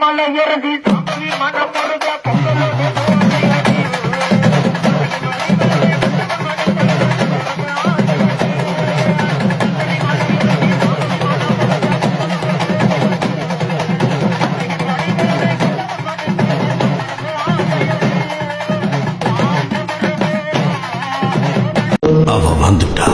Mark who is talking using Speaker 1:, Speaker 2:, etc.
Speaker 1: மலை இறங்கி சாமி மன அவ வந்துட்டா?